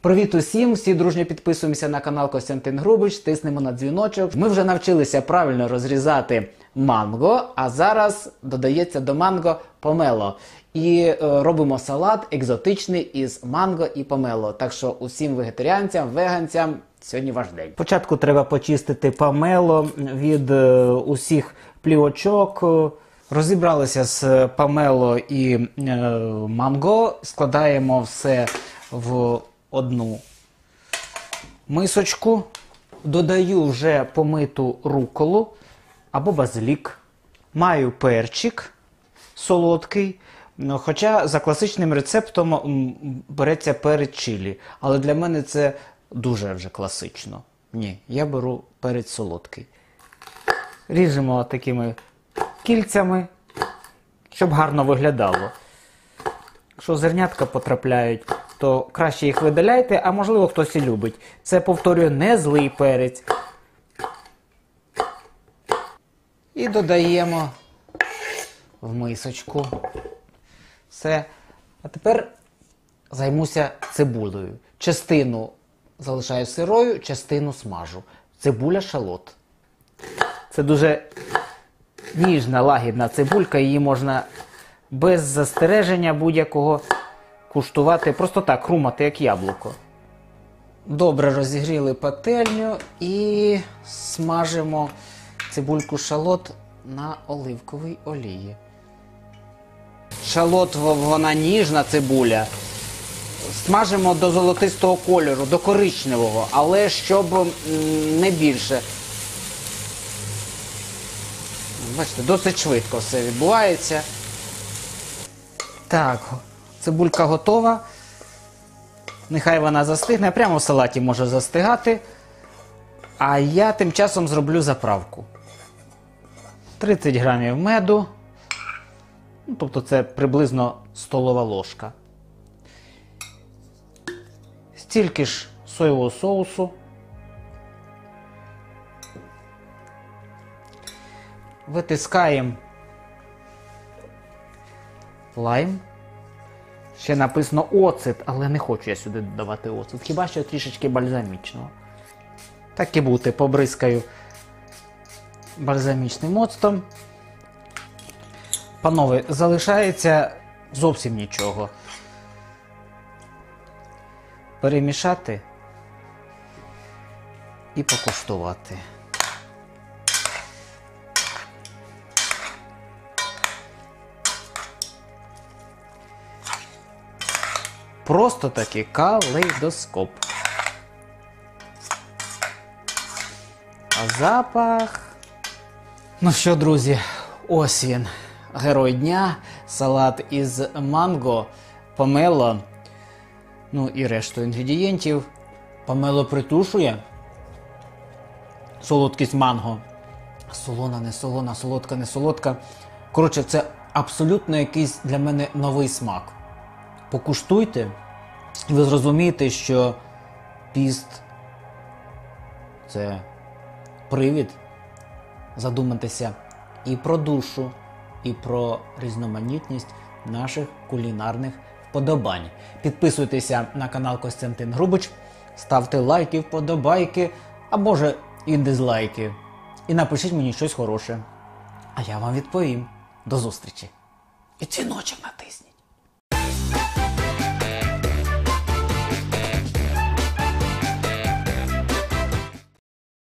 Привіт усім! Всі дружньо підписуємося на канал Костянтин Грубич, тиснемо на дзвіночок. Ми вже навчилися правильно розрізати манго, а зараз додається до манго помело. І е, робимо салат екзотичний із манго і помело. Так що усім вегетаріанцям, веганцям сьогодні ваш день. Спочатку треба почистити помело від е, усіх плівочок. Розібралися з памело і е, манго, складаємо все в одну мисочку, додаю вже помиту руколу або базилік. Маю перчик солодкий. Хоча за класичним рецептом береться перець чилі. Але для мене це дуже вже класично. Ні, я беру перець солодкий. Ріжемо такими кільцями, щоб гарно виглядало. Якщо зернятка потрапляють, то краще їх видаляйте, а можливо хтось і любить. Це, повторюю, не злий перець. І додаємо в мисочку. Все. А тепер займуся цибулею. Частину залишаю сирою, частину смажу. Цибуля шалот. Це дуже ніжна, лагідна цибулька, її можна без застереження будь-якого куштувати, просто так, хрумати, як яблуко. Добре розігріли пательню і смажимо цибульку шалот на оливковій олії. Шалот вона ніжна цибуля. Смажимо до золотистого кольору, до коричневого, але щоб не більше. Бачите, досить швидко все відбувається. Так, цибулька готова. Нехай вона застигне, прямо в салаті може застигати. А я тим часом зроблю заправку. 30 грамів меду. Ну, тобто це приблизно столова ложка. Стільки ж соєвого соусу. Витискаємо лайм. Ще написано оцет, але не хочу я сюди додавати оцет. Хіба що трішечки бальзамічного. Так і бути, побризкаю бальзамічним оцтом. Панове, залишається зовсім нічого. Перемішати і покуштувати. Просто таки калейдоскоп. А запах. Ну що, друзі, ось він. Герой дня, салат із манго, помело. Ну і решту інгредієнтів. Помело притушує. Солодкість манго. Солона, не солона, солодка, не солодка. Коротше, це абсолютно якийсь для мене новий смак покуштуйте, і ви зрозумієте, що піст це привід задуматися і про душу, і про різноманітність наших кулінарних вподобань. Підписуйтеся на канал Костянтин Грубич, ставте лайки, вподобайки, а може і дизлайки. І напишіть мені щось хороше. А я вам відповім. До зустрічі. І дзвіночок натисніть.